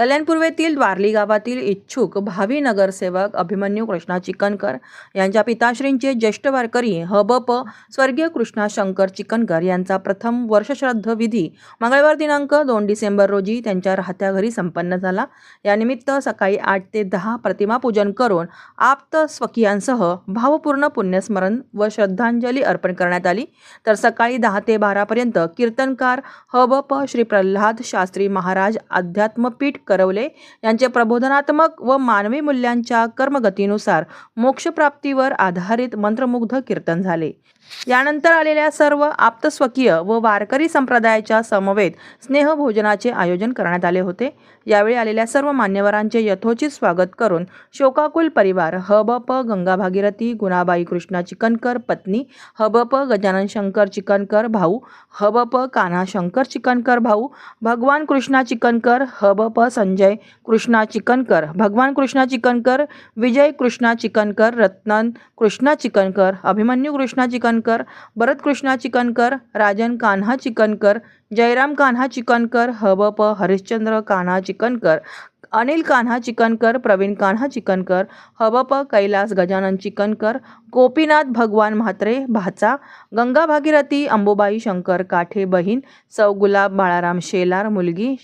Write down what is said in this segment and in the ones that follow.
कल्याण पूर्वेतील द्वारली गावातील इच्छुक भावी नगरसेवक अभिमन्यू कृष्णा चिकनकर यांच्या पिताश्रींचे ज्येष्ठ वारकरी हबप स्वर्गीय कृष्णा शंकर चिकनकर यांचा प्रथम वर्षश्राद्ध विधी मंगळवार दिनांक दोन डिसेंबर रोजी त्यांच्या राहत्या घरी संपन्न झाला. यानिमित्त सकाळी आठ ते दहा प्रतिमा पूजन करून आप्त स्वकीयांसह भावपूर्ण पुण्यस्मरण व श्रद्धांजली अर्पण करण्यात आली. तर सकाळी दहा ते बारापर्यंत कीर्तनकार हबप श्री प्रल्हाद शास्त्री महाराज अध्यात्मपीठ करवले. यांचे प्रबोधनात्मक व मानवी मूल्यांच्या कर्मगतीनुसार मोक्षप्राप्तीवर आधारित मंत्रमुग्ध कीर्तन झाले. यानंतर आलेल्या सर्व आप्तस्वकीय व वारकरी संप्रदायाच्या समवेत स्नेहभोजनाचे आयोजन करण्यात आले होते. यावेळी आलेल्या सर्व मान्यवरांचे यथोचित स्वागत करून शोकाकुल परिवार हबप गंगा भागीरथी गुणाबाई कृष्णा चिकनकर पत्नी हबप गजानन शंकर चिकनकर भाऊ हबप कान्हा शंकर चिकनकर भाऊ भगवान कृष्णा चिकनकर हबप संजय कृष्णा चिकनकर भगवान कृष्णा चिकनकर विजय कृष्णा चिकनकर रत्नन कृष्णा चिकनकर अभिमन्यू कृष्णा चिकनकर भरत कृष्णा चिकनकर राजन कान्हा चिकनकर जयराम कान्हा चिकनकर हबप हरिश्चंद्र कान्हा चिकनकर अनिल कान्हा चिकनकर प्रवीण कान्हा चिकनकर हबप कैलास गजानन चिकनकर गोपीनाथ भगवान म्हात्रे भाचा गंगा भागीरथी अंबुबाई शंकर काठे बहीण सौ गुलाब बाळाराम शेलार मुलगी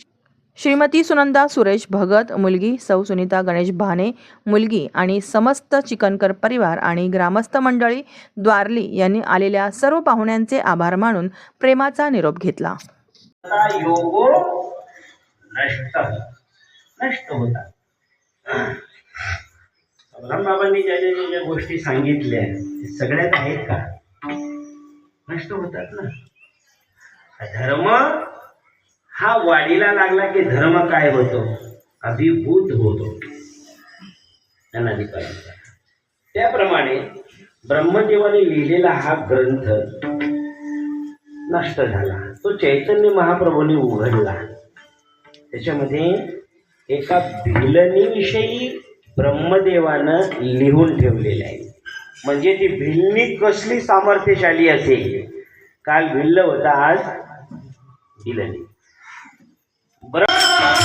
श्रीमती सुनंदा सुरेश भगत मुलगी सौ सुनीता गणेश भाने मुलगी आणि समस्त चिकनकर परिवार आणि ग्रामस्थ मंडळी द्वारली यांनी आलेल्या सर्व पाहुण्यांचे आभार मानून प्रेमाचा निरोप घेतला. बाबांनी ज्या ज्या ज्या गोष्टी सांगितल्या सगळ्यात आहेत का? नष्ट होतात ना. धर्म हा वाढीला लागला की धर्म काय होतो? अभिभूत होतो. त्याप्रमाणे ब्रह्मदेवाने लिहिलेला हा ग्रंथ नष्ट झाला. तो चैतन्य महाप्रभूने उघडला. त्याच्यामध्ये एका भिलनीविषयी ब्रह्मदेवानं लिहून ठेवलेलं आहे. म्हणजे ती भिलनी कसली सामर्थ्यशाली असेल? काल भिल्ल होता आज भिलनी.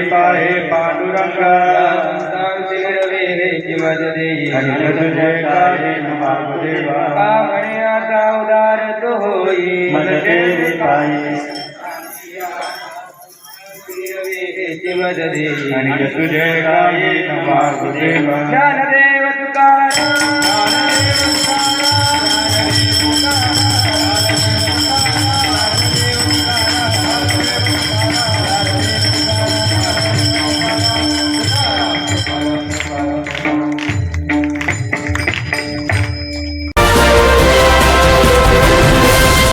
पाहे पांडुरंगा। आणि तुझे काय वासुदेवा का म्हणे आता उदार तो होई। मनते पायी तुझे काय वासुदेवा ज्ञानदेव तुकाराम।